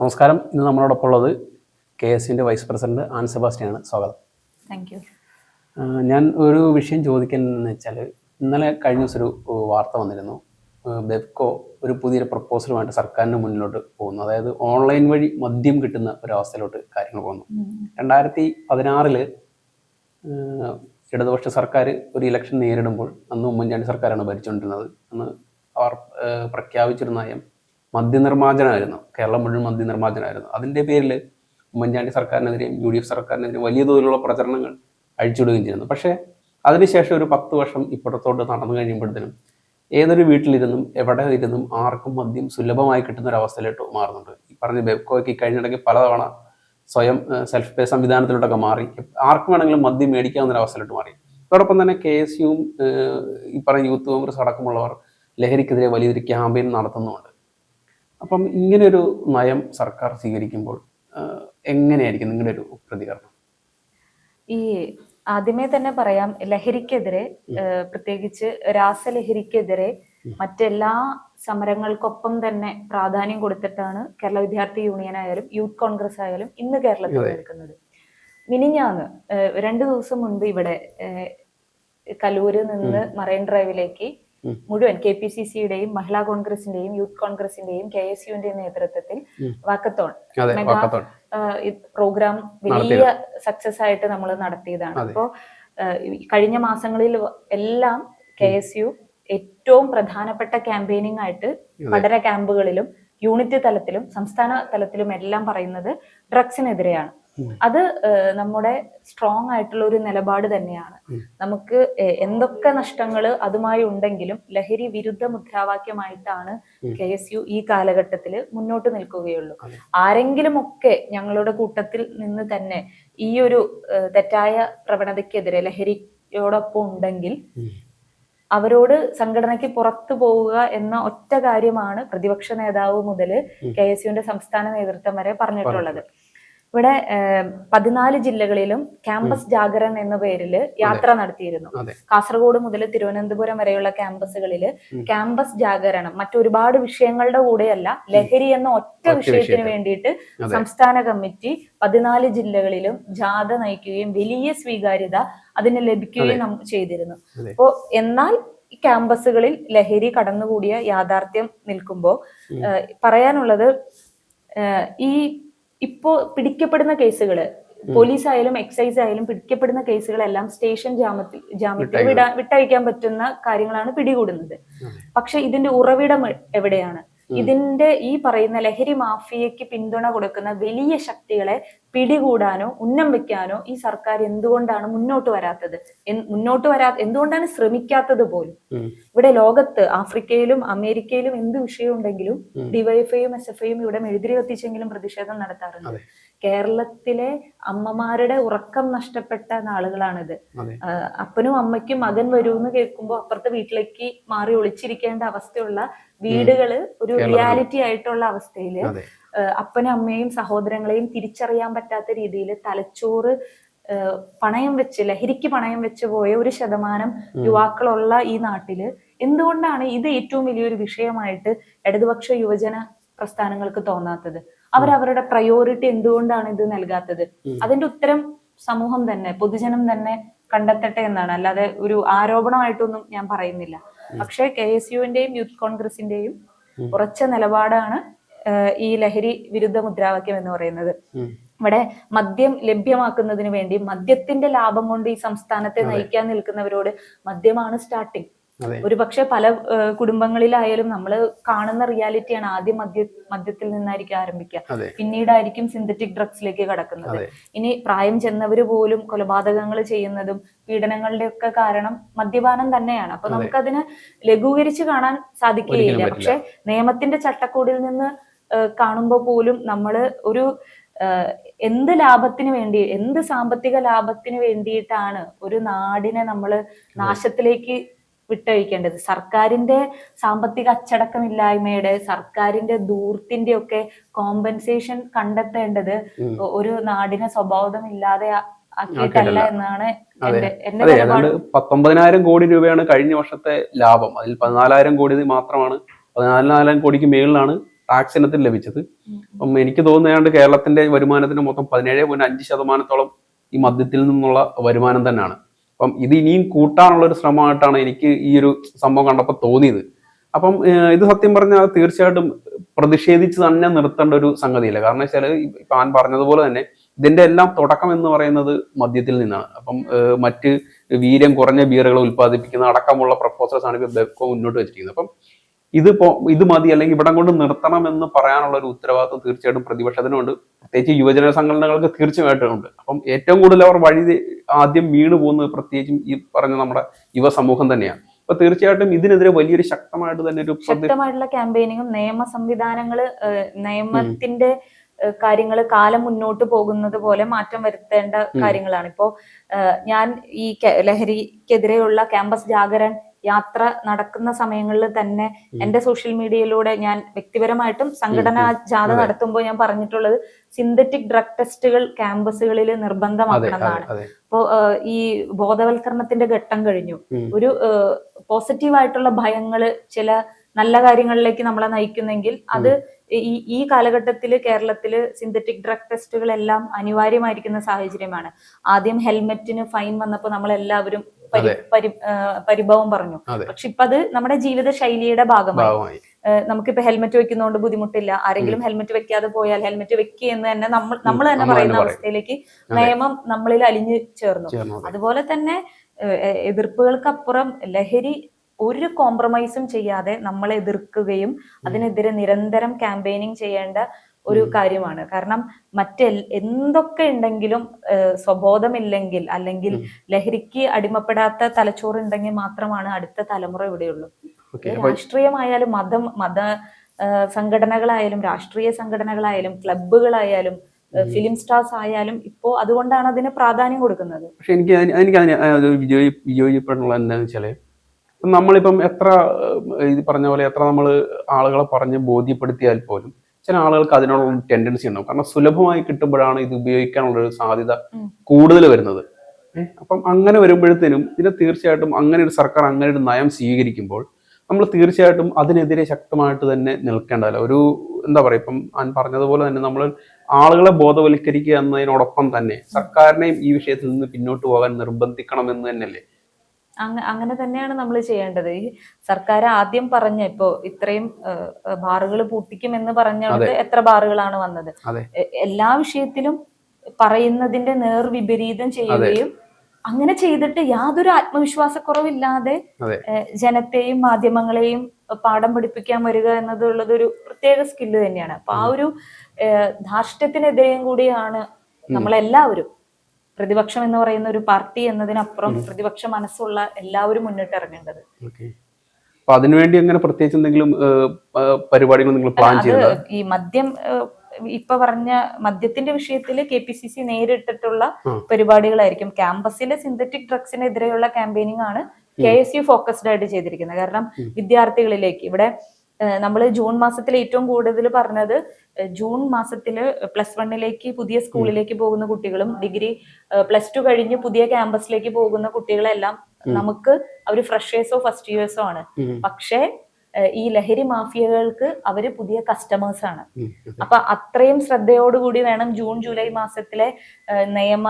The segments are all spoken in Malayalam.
നമസ്കാരം. ഇന്ന് നമ്മളോടൊപ്പം ഉള്ളത് കെ എസ് യുവിന്റെ വൈസ് പ്രസിഡന്റ് ആൻ സെബാസ്റ്റ്യാണ്. സ്വാഗതം. താങ്ക് യു ഞാൻ ഒരു വിഷയം ചോദിക്കുന്നത് വെച്ചാൽ ഇന്നലെ കഴിഞ്ഞ ദിവസം ഒരു വാർത്ത വന്നിരുന്നു. ബെബ്കോ ഒരു പുതിയൊരു പ്രപ്പോസലുമായിട്ട് സർക്കാരിന് മുന്നിലോട്ട് പോകുന്നു. അതായത് ഓൺലൈൻ വഴി മദ്യം കിട്ടുന്ന ഒരവസ്ഥയിലോട്ട് കാര്യങ്ങൾ പോകുന്നു. രണ്ടായിരത്തി പതിനാറിൽ ഇടതുപക്ഷ സർക്കാർ ഒരു ഇലക്ഷൻ നേരിടുമ്പോൾ അന്ന് ഉമ്മൻചാണ്ടി സർക്കാരാണ് ഭരിച്ചുകൊണ്ടിരുന്നത്. അന്ന് അവർ പ്രഖ്യാപിച്ചിരുന്ന പ്രഖ്യാപിച്ചൊരു നയം മദ്യനിർമ്മാർജനമായിരുന്നു. കേരളം മുഴുവൻ മദ്യനിർമ്മാർജനമായിരുന്നു. അതിന്റെ പേരിൽ ഉമ്മൻചാണ്ടി സർക്കാരിനെതിരെയും യു ഡി എഫ് സർക്കാരിനെതിരെയും വലിയ തോതിലുള്ള പ്രചരണങ്ങൾ അഴിച്ചുവിടുകയും ചെയ്യുന്നു പക്ഷേ അതിനുശേഷം ഒരു പത്ത് വർഷം ഇപ്പുറത്തോട്ട് നടന്നു കഴിയുമ്പോഴത്തേനും ഏതൊരു വീട്ടിലിരുന്നും എവിടെ ഇരുന്നും ആർക്കും മദ്യം സുലഭമായി കിട്ടുന്ന ഒരു അവസ്ഥയിലോട്ട് മാറുന്നുണ്ട്. ഈ പറഞ്ഞ ബെബ്കോയ്ക്ക് കഴിഞ്ഞിടയ്ക്ക് പലതവണ സ്വയം സെൽഫ് പേ സംവിധാനത്തിലോട്ടൊക്കെ മാറി. ആർക്കും വേണമെങ്കിലും മദ്യം മേടിക്കാവുന്ന ഒരു അവസ്ഥയിലോട്ട് മാറി. അതോടൊപ്പം തന്നെ കെ എസ് യുവും ഈ പറഞ്ഞ യൂത്ത് കോൺഗ്രസ് അടക്കമുള്ളവർ ലഹരിക്കെതിരെ വലിയൊരു ക്യാമ്പയിൻ നടത്തുന്നുമുണ്ട്. അപ്പം ഇങ്ങനൊരു നയം സർക്കാർ സ്വീകരിക്കുമ്പോൾ എങ്ങനെയായിരിക്കും നിങ്ങളുടെ ഒരു പ്രതികരണം? ഈ ആദ്യമേ തന്നെ പറയാം ലഹരിക്കെതിരെ പ്രത്യേകിച്ച് രാസലഹരിക്കെതിരെ മറ്റെല്ലാ സമരങ്ങൾക്കൊപ്പം തന്നെ പ്രാധാന്യം കൊടുത്തിട്ടാണ് കേരള വിദ്യാർത്ഥി യൂണിയൻ ആയാലും യൂത്ത് കോൺഗ്രസ് ആയാലും ഇന്ന് കേരളത്തിൽ നിൽക്കുന്നത്. മിനിഞ്ഞാന്ന് രണ്ടു ദിവസം മുൻപ് ഇവിടെ കലൂരിൽ കലൂര് നിന്ന് മറൈൻ ഡ്രൈവിലേക്ക്. മുഴുവൻ കെ പി സി സിയുടെയും മഹിളാ കോൺഗ്രസിന്റെയും യൂത്ത് കോൺഗ്രസിന്റെയും കെ എസ് യുവിന്റെയും നേതൃത്വത്തിൽ. വാക്കത്തോൺ മെഗാ പ്രോഗ്രാം വലിയ സക്സസ് ആയിട്ട് നമ്മൾ നടത്തിയതാണ്. അപ്പോൾ അപ്പോ കഴിഞ്ഞ മാസങ്ങളിൽ എല്ലാം കെ എസ് യു ഏറ്റവും പ്രധാനപ്പെട്ട ക്യാമ്പയിനിങ് ആയിട്ട് പഠന ക്യാമ്പുകളിലും യൂണിറ്റ് തലത്തിലും സംസ്ഥാന തലത്തിലും എല്ലാം പറയുന്നത് ഡ്രഗ്സിനെതിരെയാണ്. അത് നമ്മുടെ സ്ട്രോങ് ആയിട്ടുള്ള ഒരു നിലപാട് തന്നെയാണ്. നമുക്ക് എന്തൊക്കെ നഷ്ടങ്ങൾ അതുമായി ഉണ്ടെങ്കിലും ലഹരി വിരുദ്ധ മുദ്രാവാക്യമായിട്ടാണ്. കെ എസ് യു ഈ കാലഘട്ടത്തിൽ മുന്നോട്ട് നിൽക്കുകയുള്ളൂ. ആരെങ്കിലും ഒക്കെ ഞങ്ങളുടെ കൂട്ടത്തിൽ നിന്ന് തന്നെ ഈ ഒരു തെറ്റായ പ്രവണതയ്ക്കെതിരെ ലഹരിയോടൊപ്പം ഉണ്ടെങ്കിൽ അവരോട് സംഘടനയ്ക്ക് പുറത്തു പോവുക എന്ന ഒറ്റ കാര്യമാണ് പ്രതിപക്ഷ നേതാവ് മുതൽ. കെ എസ് യുവിന്റെ സംസ്ഥാന നേതൃത്വം വരെ പറഞ്ഞിട്ടുള്ളത്. ഇവിടെ പതിനാല് ജില്ലകളിലും ക്യാമ്പസ് ജാഗരൺ എന്ന പേരിൽ യാത്ര നടത്തിയിരുന്നു. കാസർഗോഡ് മുതൽ തിരുവനന്തപുരം വരെയുള്ള ക്യാമ്പസുകളിൽ. ക്യാമ്പസ് ജാഗരണം മറ്റൊരുപാട് വിഷയങ്ങളുടെ കൂടെയല്ല ലഹരി എന്ന ഒറ്റ വിഷയത്തിന് വേണ്ടിയിട്ട് സംസ്ഥാന കമ്മിറ്റി പതിനാല് ജില്ലകളിലും ജാഥ നയിക്കുകയും വലിയ സ്വീകാര്യത അതിന് ലഭിക്കുകയും ചെയ്തിരുന്നു. അപ്പോ എന്നാൽ ഈ ക്യാമ്പസുകളിൽ ലഹരി കടന്നുകൂടിയ യാഥാർത്ഥ്യം നിൽക്കുമ്പോൾ പറയാനുള്ളത് ഈ ഇപ്പോ പിടിക്കപ്പെടുന്ന കേസുകൾ പോലീസ് ആയാലും എക്സൈസ് ആയാലും പിടിക്കപ്പെടുന്ന കേസുകളെല്ലാം സ്റ്റേഷൻ ജാമത്തിൽ ജാമ്യത്തിൽ വിടാ വിട്ടയക്കാൻ പറ്റുന്ന കാര്യങ്ങളാണ് പിടികൂടുന്നത്. പക്ഷെ ഇതിന്റെ ഉറവിടം എവിടെയാണ്. ഇതിന്റെ ഈ പറയുന്ന ലഹരി മാഫിയയ്ക്ക് പിന്തുണ കൊടുക്കുന്ന വലിയ ശക്തികളെ പിടികൂടാനോ ഉന്നം വെക്കാനോ ഈ സർക്കാർ എന്തുകൊണ്ടാണ് മുന്നോട്ട് വരാത്തത് മുന്നോട്ട് വരാ എന്തുകൊണ്ടാണ് ശ്രമിക്കാത്തത് പോലും. ഇവിടെ ലോകത്ത് ആഫ്രിക്കയിലും അമേരിക്കയിലും എന്ത് വിഷയം ഉണ്ടെങ്കിലും ഉം. ഡിവൈഎഫ്ഐയും എസ് എഫ് ഐയും ഇവിടെ മെഴുതിരി കത്തിച്ചെങ്കിലും പ്രതിഷേധം നടത്താറുണ്ട്. കേരളത്തിലെ അമ്മമാരുടെ ഉറക്കം നഷ്ടപ്പെട്ട നാളുകളാണിത്. അപ്പനും അമ്മയ്ക്കും മകൻ വരൂ എന്ന് കേൾക്കുമ്പോൾ അപ്പുറത്തെ വീട്ടിലേക്ക് മാറി ഒളിച്ചിരിക്കേണ്ട അവസ്ഥയുള്ള വീടുകൾ ഒരു റിയാലിറ്റി ആയിട്ടുള്ള അവസ്ഥയിൽ അപ്പനും അമ്മയും സഹോദരങ്ങളെയും തിരിച്ചറിയാൻ പറ്റാത്ത രീതിയിൽ തലച്ചോറ് പണയം വെച്ച് ലഹരിക്ക് പണയം വെച്ച് പോയ ഒരു ശതമാനം യുവാക്കളുള്ള ഈ നാട്ടിൽ എന്തുകൊണ്ടാണ് ഇത് ഏറ്റവും വലിയൊരു വിഷയമായിട്ട് ഇടതുപക്ഷ യുവജന പ്രസ്ഥാനങ്ങൾക്ക് തോന്നാത്തത്? അവരവരുടെ പ്രയോറിറ്റി എന്തുകൊണ്ടാണ് ഇത് നൽകാത്തത്. അതിന്റെ ഉത്തരം സമൂഹം തന്നെ പൊതുജനം തന്നെ കണ്ടെത്തട്ടെ എന്നാണ്. അല്ലാതെ ഒരു ആരോപണമായിട്ടൊന്നും ഞാൻ പറയുന്നില്ല. പക്ഷേ കെ എസ് യുവിന്റെയും യൂത്ത് കോൺഗ്രസിന്റെയും. ഉറച്ച നിലപാടാണ് ഈ ലഹരി വിരുദ്ധ മുദ്രാവാക്യം എന്ന് പറയുന്നത്. ഇവിടെ മദ്യം ലഭ്യമാക്കുന്നതിന് വേണ്ടി മദ്യത്തിന്റെ ലാഭം കൊണ്ട് ഈ സംസ്ഥാനത്തെ നയിക്കാൻ നിൽക്കുന്നവരോട് മദ്യമാണ് സ്റ്റാർട്ടിങ് അതെ. ഒരുപക്ഷെ പല കുടുംബങ്ങളിലായാലും നമ്മൾ കാണുന്ന റിയാലിറ്റിയാണ് ആദ്യം മദ്യ മദ്യത്തിൽ നിന്നായിരിക്കും ആരംഭിക്കുക പിന്നീടായിരിക്കും സിന്തറ്റിക് ഡ്രഗ്സിലേക്ക് കടക്കുന്നത്. ഇനി പ്രായം ചെന്നവര് പോലും കൊലപാതകങ്ങൾ ചെയ്യുന്നതും പീഡനങ്ങളുടെ ഒക്കെ കാരണം മദ്യപാനം തന്നെയാണ്. അപ്പൊ നമുക്കതിന് ലഘൂകരിച്ച് കാണാൻ സാധിക്കുകയില്ല. പക്ഷെ നിയമത്തിന്റെ ചട്ടക്കൂടിൽ നിന്ന് കാണുമ്പോൾ പോലും നമ്മൾ ഒരു എന്ത് ലാഭത്തിന് വേണ്ടി എന്ത് സാമ്പത്തിക ലാഭത്തിന് വേണ്ടിയിട്ടാണ് ഒരു നാടിനെ നമ്മൾ നാശത്തിലേക്ക് വിട്ടഴിക്കേണ്ടത്. സർക്കാരിന്റെ സാമ്പത്തിക അച്ചടക്കമില്ലായ്മയുടെ സർക്കാരിന്റെ ദൂർത്തിന്റെ ഒക്കെ കോമ്പൻസേഷൻ കണ്ടെത്തേണ്ടത്. ഒരു നാടിനെ സ്വബോധമില്ലാതെ ആ- ആക്കിയിട്ടല്ല. എന്നാണ് അതെ. ഏതാണ്ട് പത്തൊമ്പതിനായിരം കോടി രൂപയാണ് കഴിഞ്ഞ വർഷത്തെ ലാഭം. അതിൽ പതിനാലായിരം കോടി മാത്രമാണ്. പതിനാലായിരം കോടിക്ക് മേളിലാണ് ടാക്സ് ഇനത്തിൽ ലഭിച്ചത്. അപ്പം എനിക്ക് തോന്നുന്നതാണ്ട് കേരളത്തിന്റെ വരുമാനത്തിന്റെ മൊത്തം പതിനേഴ് പോയിന്റ് അഞ്ച് ശതമാനത്തോളം ഈ മദ്യത്തിൽ നിന്നുള്ള വരുമാനം തന്നെയാണ്. അപ്പം ഇത് ഇനിയും കൂട്ടാനുള്ള ഒരു ശ്രമമായിട്ടാണ് എനിക്ക് ഈ ഒരു സംഭവം കണ്ടപ്പോൾ തോന്നിയത്. അപ്പം ഇത് സത്യം പറഞ്ഞാൽ തീർച്ചയായിട്ടും പ്രതിഷേധിച്ച് തന്നെ നിർത്തേണ്ട ഒരു സംഗതിയില്ല. കാരണം വെച്ചാൽ ആൻ പറഞ്ഞതുപോലെ തന്നെ ഇതിന്റെ എല്ലാം തുടക്കം എന്ന് പറയുന്നത് മദ്യത്തിൽ നിന്നാണ്. അപ്പം മറ്റ് വീര്യം കുറഞ്ഞ ബിയറുകൾ ഉൽപ്പാദിപ്പിക്കുന്ന അടക്കമുള്ള പ്രപ്പോസൽസ് ആണ് ഇപ്പോൾ ബെക്കോ മുന്നോട്ട് വെച്ചിരിക്കുന്നത്. അപ്പം ഇതിപ്പോ ഇത് മതി അല്ലെങ്കിൽ ഇവിടം കൊണ്ട് നിർത്തണം എന്ന് പറയാനുള്ള ഒരു ഉത്തരവാദിത്വം തീർച്ചയായിട്ടും പ്രതിപക്ഷത്തിനുണ്ട് പ്രത്യേകിച്ച് യുവജന സംഘടനകൾക്ക് തീർച്ചയായിട്ടും ഉണ്ട് അപ്പം ഏറ്റവും കൂടുതൽ അവർ വഴി ആദ്യം വീണ് പോകുന്നത് പ്രത്യേകിച്ചും ഈ പറഞ്ഞ നമ്മുടെ യുവസമൂഹം തന്നെയാണ്. അപ്പൊ തീർച്ചയായിട്ടും ഇതിനെതിരെ വലിയൊരു ശക്തമായിട്ട് തന്നെ ഒരു ശക്തമായിട്ടുള്ള ക്യാമ്പയിനിങ്ങും നിയമ സംവിധാനങ്ങൾ നിയമത്തിന്റെ കാര്യങ്ങൾ കാര്യങ്ങൾ കാലം മുന്നോട്ട് പോകുന്നത് പോലെ മാറ്റം വരുത്തേണ്ട കാര്യങ്ങളാണ്. ഇപ്പോ ഞാൻ ഈ ലഹരിക്കെതിരെയുള്ള ക്യാമ്പസ് ജാഗരൺ യാത്ര നടക്കുന്ന സമയങ്ങളിൽ തന്നെ എന്റെ സോഷ്യൽ മീഡിയയിലൂടെ ഞാൻ വ്യക്തിപരമായിട്ടും സംഘടനാ ജാഥ നടത്തുമ്പോൾ ഞാൻ പറഞ്ഞിട്ടുള്ളത് സിന്തറ്റിക് ഡ്രഗ് ടെസ്റ്റുകൾ ക്യാമ്പസുകളിൽ നിർബന്ധമാക്കണമെന്നാണ്. നിർബന്ധമാക്കണം എന്നാണ് അതെ. ഈ ബോധവൽക്കരണത്തിന്റെ ഘട്ടം കഴിഞ്ഞു. ഒരു പോസിറ്റീവ് ആയിട്ടുള്ള ഭയങ്ങൾ ചില നല്ല കാര്യങ്ങളിലേക്ക് നമ്മളെ നയിക്കുന്നെങ്കിൽ അത് ഈ ഈ കാലഘട്ടത്തിൽ കേരളത്തിൽ സിന്തറ്റിക് ഡ്രഗ് ടെസ്റ്റുകളെല്ലാം അനിവാര്യമായിരിക്കുന്ന സാഹചര്യമാണ്. ആദ്യം ഹെൽമെറ്റിന് ഫൈൻ വന്നപ്പോൾ നമ്മൾ എല്ലാവരും ഏഹ് പരിഭവം പറഞ്ഞു. പക്ഷെ ഇപ്പൊ അത് നമ്മുടെ ജീവിത ശൈലിയുടെ ഭാഗമായി. നമുക്കിപ്പോ ഹെൽമെറ്റ് വെക്കുന്നതുകൊണ്ട് ബുദ്ധിമുട്ടില്ല. ആരെങ്കിലും ഹെൽമെറ്റ് വെക്കാതെ പോയാൽ ഹെൽമെറ്റ് വെക്കുക എന്ന് തന്നെ നമ്മൾ നമ്മൾ തന്നെ പറയുന്ന അവസ്ഥയിലേക്ക് നിയമം നമ്മളിൽ അലിഞ്ഞു ചേർന്നു. അതുപോലെ തന്നെ എതിർപ്പുകൾക്കപ്പുറം ലഹരി ഒരു കോംപ്രമൈസും ചെയ്യാതെ നമ്മളെ എതിർക്കുകയും അതിനെതിരെ നിരന്തരം ക്യാമ്പയിനിങ് ചെയ്യേണ്ട ഒരു കാര്യമാണ്. കാരണം മറ്റ് എന്തൊക്കെ ഉണ്ടെങ്കിലും സ്വബോധമില്ലെങ്കിൽ അല്ലെങ്കിൽ ലഹരിക്ക് അടിമപ്പെടാത്ത തലച്ചോറ് ഉണ്ടെങ്കിൽ മാത്രമാണ് അടുത്ത തലമുറ ഇവിടെയുള്ളൂ. രാഷ്ട്രീയമായാലും മതം മത സംഘടനകളായാലും രാഷ്ട്രീയ സംഘടനകളായാലും ക്ലബുകളായാലും ഫിലിം സ്റ്റാർസ് ആയാലും ഇപ്പോ അതുകൊണ്ടാണ് അതിന് പ്രാധാന്യം കൊടുക്കുന്നത്. പക്ഷെ എനിക്ക് എനിക്ക് അതിന് അത് വിജയി വിജയിപ്പെട്ടുള്ള എന്താണെന്ന് വെച്ചാൽ നമ്മളിപ്പം എത്ര ഇത് പറഞ്ഞ പോലെ എത്ര നമ്മൾ ആളുകളെ പറഞ്ഞ് ബോധ്യപ്പെടുത്തിയാൽ പോലും ചില ആളുകൾക്ക് അതിനുള്ള ടെൻഡൻസി ഉണ്ടാവും. കാരണം സുലഭമായി കിട്ടുമ്പോഴാണ് ഇത് ഉപയോഗിക്കാനുള്ള ഒരു സാധ്യത കൂടുതൽ വരുന്നത്. അപ്പം അങ്ങനെ വരുമ്പോഴത്തേനും ഇതിനെ തീർച്ചയായിട്ടും അങ്ങനെ ഒരു സർക്കാർ അങ്ങനെ ഒരു നയം സ്വീകരിക്കുമ്പോൾ നമ്മൾ തീർച്ചയായിട്ടും അതിനെതിരെ ശക്തമായിട്ട് തന്നെ നിൽക്കേണ്ടതല്ല. ഒരു എന്താ പറയുക ഇപ്പം ഞാൻ പറഞ്ഞതുപോലെ തന്നെ നമ്മൾ ആളുകളെ ബോധവൽക്കരിക്കുക എന്നതിനോടൊപ്പം തന്നെ സർക്കാരിനെയും ഈ വിഷയത്തിൽ നിന്ന് പിന്നോട്ട് പോകാൻ നിർബന്ധിക്കണം എന്ന് തന്നെയല്ലേ? അങ്ങനെ തന്നെയാണ് നമ്മൾ ചെയ്യേണ്ടത്. ഈ സർക്കാർ ആദ്യം പറഞ്ഞ ഇപ്പോ ഇത്രയും ബാറുകൾ പൂട്ടിക്കും എന്ന് പറഞ്ഞത് എത്ര ബാറുകളാണ് വന്നത്? എല്ലാ വിഷയത്തിലും പറയുന്നതിന്റെ നേർ വിപരീതം ചെയ്യുകയും അങ്ങനെ ചെയ്തിട്ട് യാതൊരു ആത്മവിശ്വാസക്കുറവില്ലാതെ ജനത്തെയും മാധ്യമങ്ങളെയും പാഠം പഠിപ്പിക്കാൻ വരിക എന്നതുള്ളത് ഒരു പ്രത്യേക സ്കില്ല് തന്നെയാണ്. അപ്പൊ ആ ഒരു ധാർഷ്ട്യത്തിനെതിരെയും കൂടിയാണ് നമ്മളെല്ലാവരും പ്രതിപക്ഷം എന്ന് പറയുന്ന ഒരു പാർട്ടി എന്നതിനപ്പുറം പ്രതിപക്ഷ മനസ്സുള്ള എല്ലാവരും മുന്നിട്ടിറങ്ങേണ്ടത് അപ്പൊ അതിനുവേണ്ടി അങ്ങനെ പ്രത്യേകിച്ച് എന്തെങ്കിലും പരിപാടികൾ നിങ്ങൾ പ്ലാൻ ചെയ്തത്? ഈ മദ്യം ഇപ്പൊ പറഞ്ഞ മദ്യത്തിന്റെ വിഷയത്തിൽ കെ പി സി സി നേരിട്ടിട്ടുള്ള പരിപാടികളായിരിക്കും. ക്യാമ്പസിലെ സിന്തറ്റിക് ഡ്രഗ്സിനെതിരെയുള്ള ക്യാമ്പയിനിങ് ആണ് കെ എസ് യു ഫോക്കസ്ഡ് ആയിട്ട് ചെയ്തിരിക്കുന്നത്. കാരണം വിദ്യാർത്ഥികളിലേക്ക് ഇവിടെ നമ്മൾ ജൂൺ മാസത്തിൽ ഏറ്റവും കൂടുതൽ പറഞ്ഞത് ജൂൺ മാസത്തിൽ പ്ലസ് വണ്ണിലേക്ക് പുതിയ സ്കൂളിലേക്ക് പോകുന്ന കുട്ടികളും ഡിഗ്രി പ്ലസ് ടു കഴിഞ്ഞ് പുതിയ ക്യാമ്പസിലേക്ക് പോകുന്ന കുട്ടികളെല്ലാം നമുക്ക് അവർ ഫ്രഷേഴ്സോ ഫസ്റ്റ് ഇയേഴ്സോ ആണ്. പക്ഷേ ഈ ലഹരി മാഫിയകൾക്ക് അവർ പുതിയ കസ്റ്റമേഴ്സ് ആണ്. അപ്പൊ അത്രയും ശ്രദ്ധയോടുകൂടി വേണം ജൂൺ ജൂലൈ മാസത്തിലെ നിയമ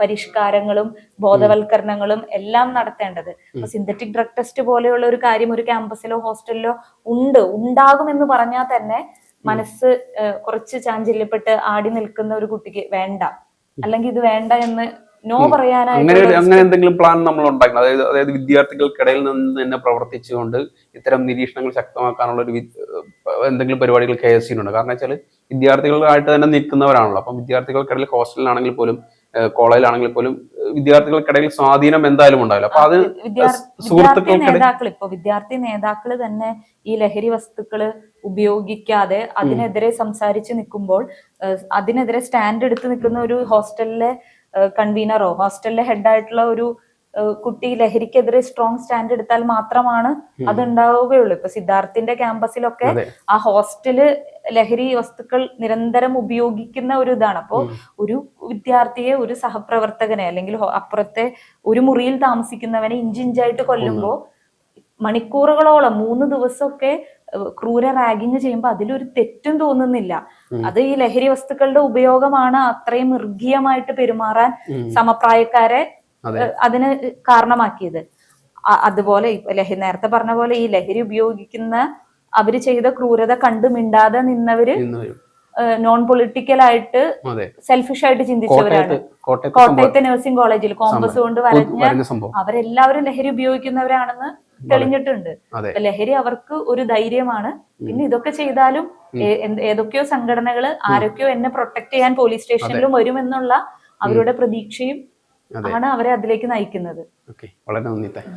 പരിഷ്കാരങ്ങളും ബോധവൽക്കരണങ്ങളും എല്ലാം നടത്തേണ്ടത്. അപ്പൊ സിന്തറ്റിക് ഡ്രഗ് ടെസ്റ്റ് പോലെയുള്ള ഒരു കാര്യം ഒരു ക്യാമ്പസിലോ ഹോസ്റ്റലിലോ ഉണ്ട്. ഉണ്ടാകുമെന്ന് പറഞ്ഞാൽ തന്നെ മനസ്സ് കുറച്ച് ചാഞ്ചല്യപ്പെട്ട് ആടി നിൽക്കുന്ന ഒരു കുട്ടിക്ക് വേണ്ട. അല്ലെങ്കിൽ ഇത് വേണ്ട എന്ന് നോ അങ്ങനെ അങ്ങനെ എന്തെങ്കിലും പ്ലാൻ നമ്മൾ ഉണ്ടാക്കണം. അതായത് അതായത് വിദ്യാർത്ഥികൾക്കിടയിൽ നിന്ന് തന്നെ പ്രവർത്തിച്ചുകൊണ്ട് ഇത്തരം നിരീക്ഷണങ്ങൾ ശക്തമാക്കാനുള്ള ഒരു എന്തെങ്കിലും പരിപാടികൾ കെ എസ് സിയിലുണ്ട് കാരണം വെച്ചാൽ വിദ്യാർത്ഥികളായിട്ട് തന്നെ നിൽക്കുന്നവരാണല്ലോ. അപ്പം വിദ്യാർത്ഥികൾക്കിടയിൽ ഹോസ്റ്റലിലാണെങ്കിൽ പോലും കോളേജിലാണെങ്കിൽ പോലും വിദ്യാർത്ഥികൾക്കിടയിൽ സ്വാധീനം എന്തായാലും ഉണ്ടാവില്ല. അപ്പൊ അത് നേതാക്കൾ ഇപ്പൊ വിദ്യാർത്ഥി നേതാക്കൾ തന്നെ ഈ ലഹരി വസ്തുക്കൾ ഉപയോഗിക്കാതെ അതിനെതിരെ സംസാരിച്ച് നിൽക്കുമ്പോൾ അതിനെതിരെ സ്റ്റാൻഡ് എടുത്ത് നിൽക്കുന്ന ഒരു ഹോസ്റ്റലിലെ കൺവീനറോ? ഹോസ്റ്റലിലെ ഹെഡായിട്ടുള്ള ഒരു കുട്ടി ലഹരിക്കെതിരെ സ്ട്രോങ് സ്റ്റാൻഡ് എടുത്താൽ മാത്രമാണ് അത് ഉണ്ടാവുകയുള്ളൂ ഇപ്പൊ സിദ്ധാർത്ഥിന്റെ ക്യാമ്പസിലൊക്കെ. ആ ഹോസ്റ്റൽ ലഹരി വസ്തുക്കൾ നിരന്തരം ഉപയോഗിക്കുന്ന ഒരു ഇതാണ്. അപ്പോ ഒരു വിദ്യാർത്ഥിയെ ഒരു സഹപ്രവർത്തകനെ അല്ലെങ്കിൽ അപ്പുറത്തെ ഒരു മുറിയിൽ താമസിക്കുന്നവനെ ഇഞ്ചിഞ്ചായിട്ട് കൊല്ലുമ്പോ മണിക്കൂറുകളോളം മൂന്ന് ദിവസമൊക്കെ ക്രൂര റാഗിങ് ചെയ്യുമ്പോൾ അതിലൊരു തെറ്റും തോന്നുന്നില്ല. അത് ഈ ലഹരി വസ്തുക്കളുടെ ഉപയോഗമാണ് അത്രയും മൃഗീയമായിട്ട് പെരുമാറാൻ സമപ്രായക്കാരെ അതിന് കാരണമാക്കിയത്. അതുപോലെ ലഹരി നേരത്തെ പറഞ്ഞ പോലെ ഈ ലഹരി ഉപയോഗിക്കുന്ന അവർ ചെയ്ത ക്രൂരത കണ്ടു മിണ്ടാതെ നിന്നവര് നോൺ പൊളിറ്റിക്കൽ ആയിട്ട് സെൽഫിഷ് ആയിട്ട് ചിന്തിച്ചവരാണ്. കോട്ടയത്തെ നഴ്സിംഗ് കോളേജിൽ കോമ്പസ് കൊണ്ട് വരഞ്ഞ അവരെല്ലാവരും ലഹരി ഉപയോഗിക്കുന്നവരാണെന്ന് തെളിഞ്ഞിട്ടുണ്ട് ലഹരി അവർക്ക് ഒരു ധൈര്യമാണ്. പിന്നെ ഇതൊക്കെ ചെയ്താലും ഏതൊക്കെയോ സംഘടനകൾ ആരൊക്കെയോ എന്നെ പ്രൊട്ടക്ട് ചെയ്യാൻ പോലീസ് സ്റ്റേഷനിലും വരുമെന്നുള്ള അവരുടെ പ്രതീക്ഷയും ആണ് അവരെ അതിലേക്ക് നയിക്കുന്നത്. ഓക്കെ. വളരെ നന്ദി താങ്ക്